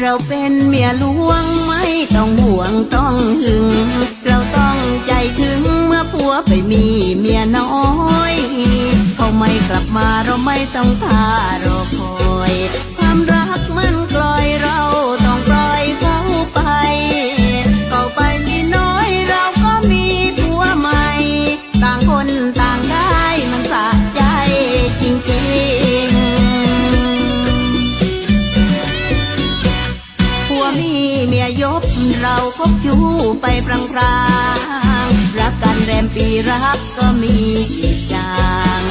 เราเป็นเมียหลวงไม่ต้องห่วงต้องหึง เราต้องใจถึงเมื่อผัวไปมีเมียน้อยเขาไม่กลับมาเราไม่ต้องท่ารอคอย มีเมียยบเราคบชู้ไปพรางๆรักกันแรมปีรักก็มีกี่จาง